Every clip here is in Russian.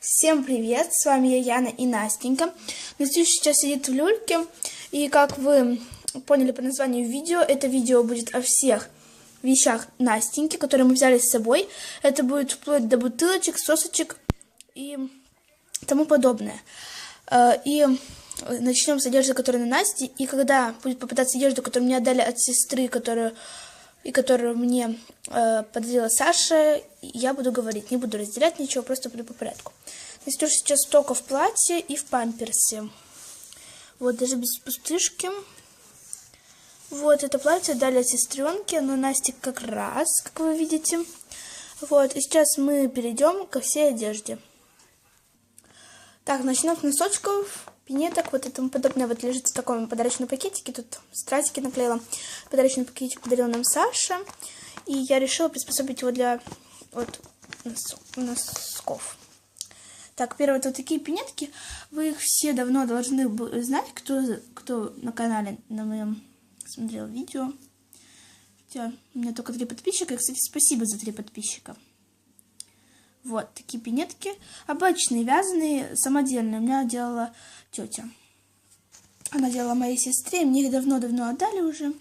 Всем привет, с вами я Яна и Настенька. Настюша сейчас сидит в люльке, и как вы поняли по названию видео, это видео будет о всех вещах Настеньки, которые мы взяли с собой. Это будет вплоть до бутылочек, сосочек и тому подобное. Э, и начнем с одежды, которая на Насте, и когда будет попадаться одежда, которую мне отдали от сестры, которую и которую мне э, подарила Саша, я буду говорить, не буду разделять ничего, просто буду по порядку. Настюша сейчас только в платье и в памперсе. Вот, даже без пустышки. Вот, это платье дали от сестренки, но Насте как раз, как вы видите. Вот, и сейчас мы перейдем ко всей одежде. Так, начнем с носочков пинеток, вот и тому подобное. Вот лежит в таком подарочном пакетике. Тут стразики наклеила. Подарочный пакетик подарила нам Саша. И я решила приспособить его для вот носков. Так, первые вот такие пинетки. Вы их все давно должны знать, кто, кто на канале на моем смотрел видео. Хотя у меня только три подписчика. И, кстати, спасибо за три подписчика. Вот такие пинетки. Обычные, вязаные, самодельные. У меня делала тетя. Она делала моей сестре. Мне их давно-давно отдали уже.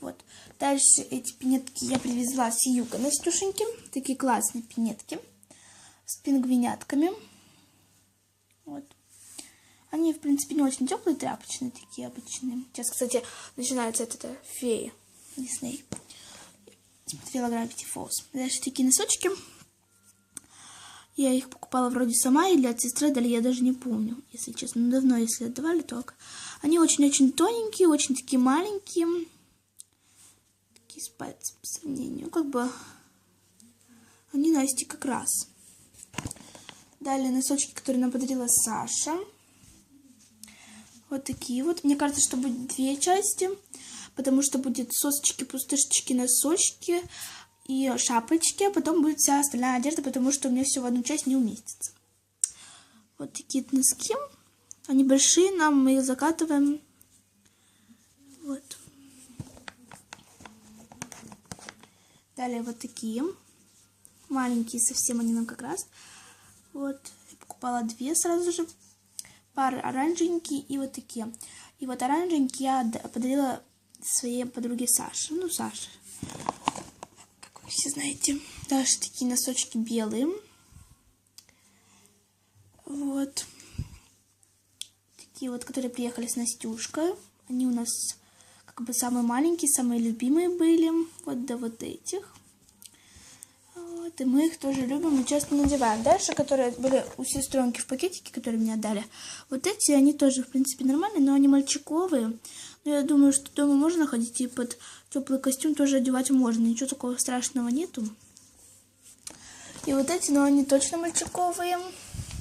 Вот. Дальше эти пинетки я привезла с юга Настюшеньки. Такие классные пинетки. С пингвинятками. Вот. Они, в принципе, не очень теплые, тряпочные такие обычные. Сейчас, кстати, начинается это, это фея Дисней. Смотрела Gravity Falls. Дальше такие носочки. Я их покупала вроде сама или от сестры дали, я даже не помню, если честно. Но давно, если отдавали, только. Они очень-очень тоненькие, очень такие маленькие. Такие с пальцем по сравнению. Как бы они Насте как раз. Далее носочки, которые нам подарила Саша. Вот такие вот. Мне кажется, что будет две части, потому что будет сосочки, пустышечки, носочки, и шапочки, а потом будет вся остальная одежда, потому что у меня все в одну часть не уместится. Вот такие носки. Они большие, нам мы их закатываем. Вот. Далее вот такие. Маленькие совсем они нам как раз. Вот. Я покупала две сразу же. Пары оранжевенькие и вот такие. И вот оранжевенькие я подарила своей подруге Саше. Ну, Саше все знаете. Дальше такие носочки белые. Вот. Такие вот, которые приехали с Настюшкой. Они у нас как бы самые маленькие, самые любимые были. Вот до вот этих. Вот, и мы их тоже любим и часто надеваем. Дальше, которые были у сестренки в пакетике, которые мне отдали, вот эти, они тоже, в принципе, нормальные, но они мальчиковые. Но я думаю, что дома можно ходить и под теплый костюм тоже одевать можно. Ничего такого страшного нету. И вот эти, но они точно мальчиковые.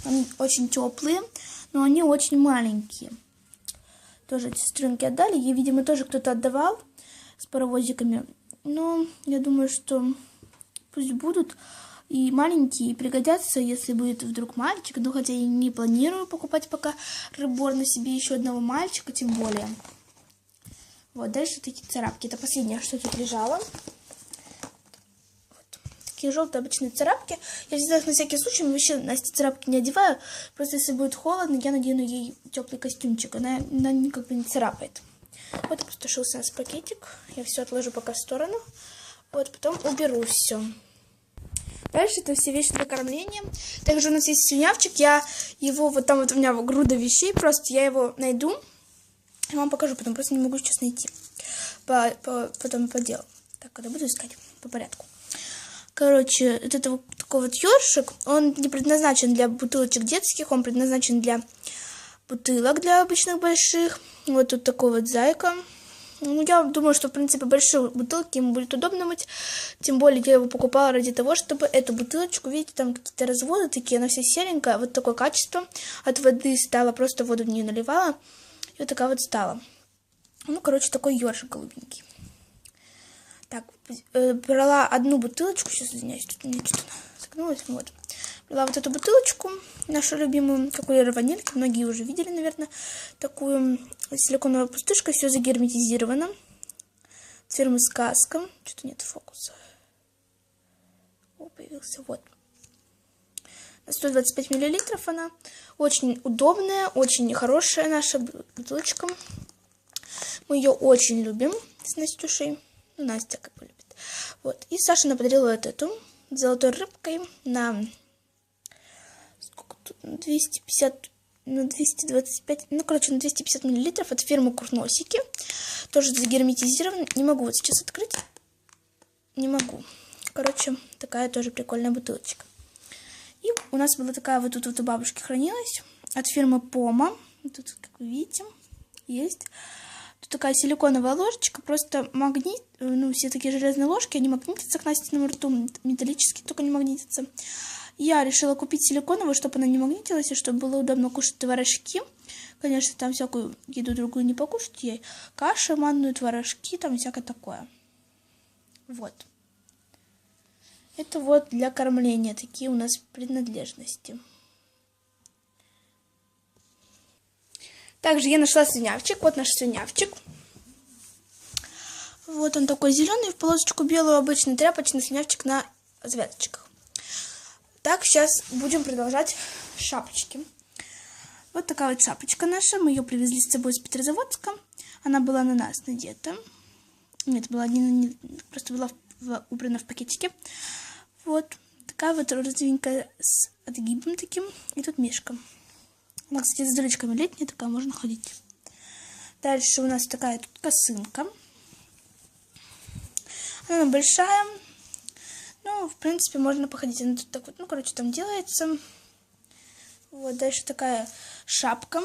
Они очень теплые, но они очень маленькие. Тоже эти сестренки отдали. Ей, видимо, тоже кто-то отдавал с паровозиками. Но я думаю, что пусть будут и маленькие, и пригодятся, если будет вдруг мальчик. Ну, хотя я не планирую покупать пока рыбор на себе еще одного мальчика, тем более. Вот, дальше такие царапки. Это последнее, что тут лежало. Вот. Такие желтые обычные царапки. Я взяла их на всякий случай, вообще Насте царапки не одеваю. Просто если будет холодно, я надену ей теплый костюмчик. Она, она как бы не царапает. Вот опустошился у нас пакетик. Я все отложу пока в сторону. Вот, потом уберу все. Дальше это все вещи для кормления. Также у нас есть свинявчик. Я его, вот там вот у меня груда вещей, просто я его найду. Я вам покажу потом, просто не могу сейчас найти. По, по, потом по делу. Так, когда буду искать по порядку. Короче, вот это вот такой вот ёршик, он не предназначен для бутылочек детских, он предназначен для бутылок, для обычных больших. Вот тут такой вот зайка. Ну, я думаю, что, в принципе, большие бутылки ему будет удобно мыть. Тем более, я его покупала ради того, чтобы эту бутылочку, видите, там какие-то разводы такие, она вся серенькая. Вот такое качество от воды стала, просто воду в нее наливала. И вот такая вот стала. Ну, короче, такой ёршик голубенький. Так, э, брала одну бутылочку. Сейчас, извиняюсь, тут у меня что-то согнулось. Вот. Брала вот эту бутылочку, нашу любимую, какую ванильки. Многие уже видели, наверное, такую силиконовую пустышку. Все загерметизировано. Фирмы Сказка. Что-то нет фокуса. О, появился. Вот. 125 миллилитров она. Очень удобная, очень хорошая наша бутылочка. Мы ее очень любим с Настюшей. Ну, Настя как бы любит. Вот. И Саша нам подарила вот эту золотой рыбкой на сколько тут? 250 на 225, ну, короче, на 250 миллилитров от фирмы Курносики. Тоже загерметизирован. Не могу вот сейчас открыть. Не могу. Короче, такая тоже прикольная бутылочка. И у нас была такая вот тут вот у бабушки хранилась от фирмы Пома. Тут, как вы видите, есть. Тут такая силиконовая ложечка, просто магнит, ну, все такие железные ложки, они магнитятся к Настиному рту, металлические только не магнитятся. Я решила купить силиконовую, чтобы она не магнитилась, и чтобы было удобно кушать творожки. Конечно, там всякую еду другую не покушать ей. Каши, манную, творожки, там всякое такое. Вот. Это вот для кормления такие у нас принадлежности. Также я нашла свинявчик. Вот наш свинявчик. Вот он такой зеленый, в полосочку белую, обычный тряпочный свинявчик на звездочках. Так, сейчас будем продолжать шапочки. Вот такая вот шапочка наша. Мы ее привезли с собой из Петрозаводска. Она была на нас надета. Нет, была не, не просто была в, убрана в пакетике. Вот. Такая вот розовенькая с отгибом таким. И тут мишка. Она, кстати, с дырочками летняя, такая можно ходить. Дальше у нас такая тут косынка. Она большая. Ну, в принципе, можно походить. Она тут так вот, ну, короче, там делается. Вот, дальше такая шапка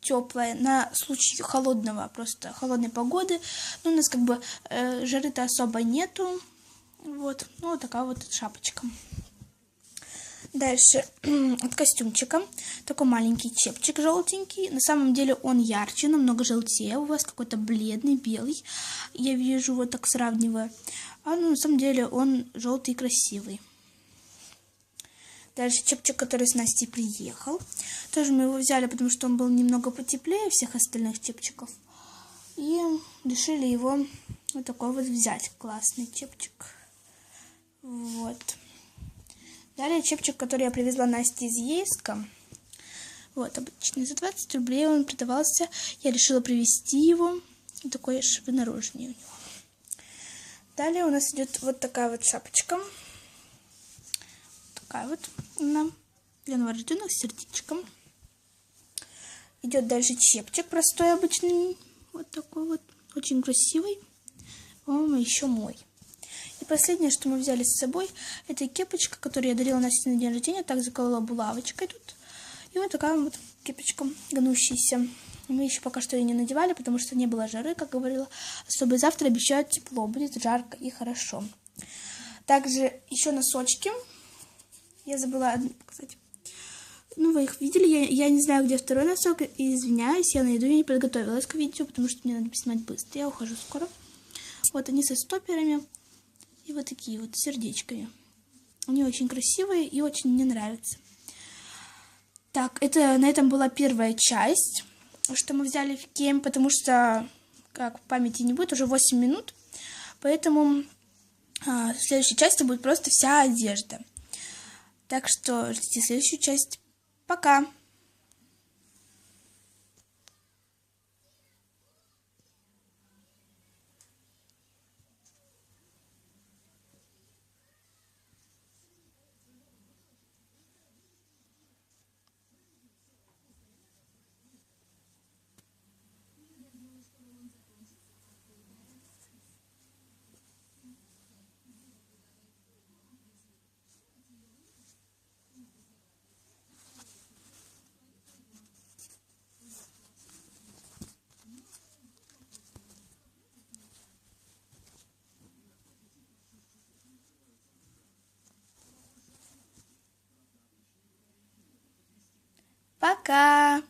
теплая на случай холодного, просто холодной погоды. Ну, у нас как бы э, жары-то особо нету. Вот, ну, вот такая вот шапочка. Дальше от костюмчика. Такой маленький чепчик желтенький. На самом деле он ярче, намного желтее. У вас какой-то бледный, белый. Я вижу, вот так сравнивая. А ну, на самом деле он желтый и красивый. Дальше чепчик, который с Настей приехал. Тоже мы его взяли, потому что он был немного потеплее всех остальных чепчиков. И решили его вот такой вот взять. Классный чепчик. Вот. Далее чепчик, который я привезла Насте из Ейска. Вот, обычный за 20 рублей он продавался. Я решила привезти его. Такой швы-наружный у него. Далее у нас идет вот такая вот шапочка. Такая вот она для новорожденных с сердечком. Идет дальше чепчик простой, обычный. Вот такой вот. Очень красивый. По-моему, еще мой. Последнее, что мы взяли с собой, это кепочка, которую я дарила Насте на день рождения. Так заколола булавочкой тут. И вот такая вот кепочка гнущаяся. Мы еще пока что ее не надевали, потому что не было жары, как говорила. Особо завтра обещают тепло, будет жарко и хорошо. Также еще носочки. Я забыла показать. Ну, вы их видели. Я, я не знаю, где второй носок. Извиняюсь, я найду. Я не подготовилась к видео, потому что мне надо снимать быстро. Я ухожу скоро. Вот они со стоперами. И вот такие вот сердечками. Они очень красивые и очень мне нравятся. Так, это на этом была первая часть, что мы взяли в кейм, потому что, как в памяти не будет, уже 8 минут. Поэтому а, в следующей части будет просто вся одежда. Так что ждите следующую часть. Пока! 아까